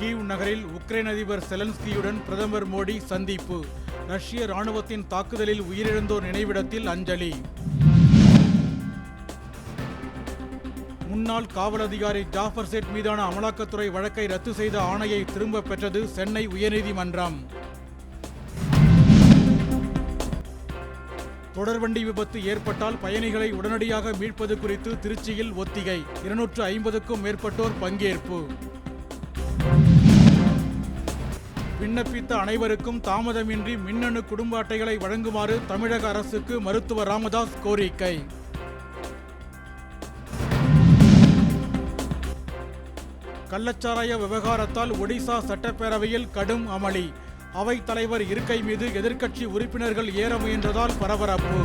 Kyiv நகரில் Ukraine அதிபர் செலன்ஸ்கியுடன் பிரதமர் மோடி சந்திப்பு. ரஷ்ய ராணுவத்தின் தாக்குதலில் உயிரிழந்தோர் நினைவிடத்தில் அஞ்சலி. முன்னாள் காவல் அதிகாரி ஜாஃபர் சேட் மீதான அமலாக்கத்துறை வழக்கை ரத்து செய்த ஆணையை திரும்பப் பெற்றது சென்னை உயர்நீதிமன்றம். தொடர்வண்டி விபத்து ஏற்பட்டால் பயணிகளை உடனடியாக மீட்பது குறித்து திருச்சியில் ஒத்திகை. இருநூற்று ஐம்பதுக்கும் மேற்பட்டோர் பங்கேற்பு. விண்ணப்பித்த அனைவருக்கும் தாமதமின்றி மின்னணு குடும்ப அட்டைகளை வழங்குமாறு தமிழக அரசுக்கு மருத்துவர் ராமதாஸ் கோரிக்கை. கள்ளச்சாராய விவகாரத்தால் ஒடிசா சட்டப்பேரவையில் கடும் அமளி. அவைத் தலைவர் இருக்கை மீது எதிர்க்கட்சி உறுப்பினர்கள் ஏற முயன்றதால் பரபரப்பு.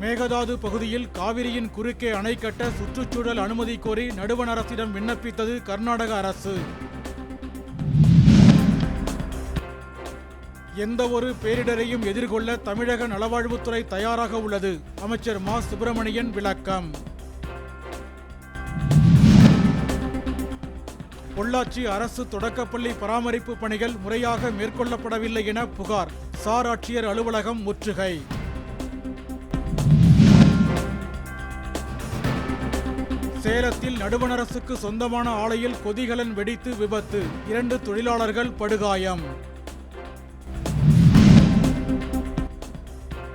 மேகதாது பகுதியில் காவிரியின் குறுக்கே அணை கட்ட சுற்றுச்சூழல் அனுமதி கோரி நடுவண் அரசிடம் விண்ணப்பித்தது கர்நாடக அரசு. எந்தவொரு பேரிடரையும் எதிர்கொள்ள தமிழக நலவாழ்வுத்துறை தயாராக உள்ளது. அமைச்சர் மா. சுப்பிரமணியன் விளக்கம். பொள்ளாச்சி அரசு தொடக்கப்பள்ளி பராமரிப்பு பணிகள் முறையாக மேற்கொள்ளப்படவில்லை என புகார். சார் ஆட்சியர் அலுவலகம் முற்றுகை. சேலத்தில் நடுவணரசுக்கு சொந்தமான ஆலையில் கொதிகலன் வெடித்து விபத்து. இரண்டு தொழிலாளர்கள் படுகாயம்.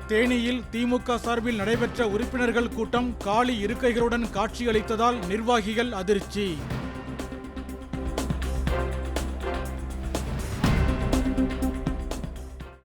தேனியில் திமுக சார்பில் நடைபெற்ற உறுப்பினர்கள் கூட்டம் காலி இருக்கைகளுடன் காட்சியளித்ததால் நிர்வாகிகள் அதிர்ச்சி.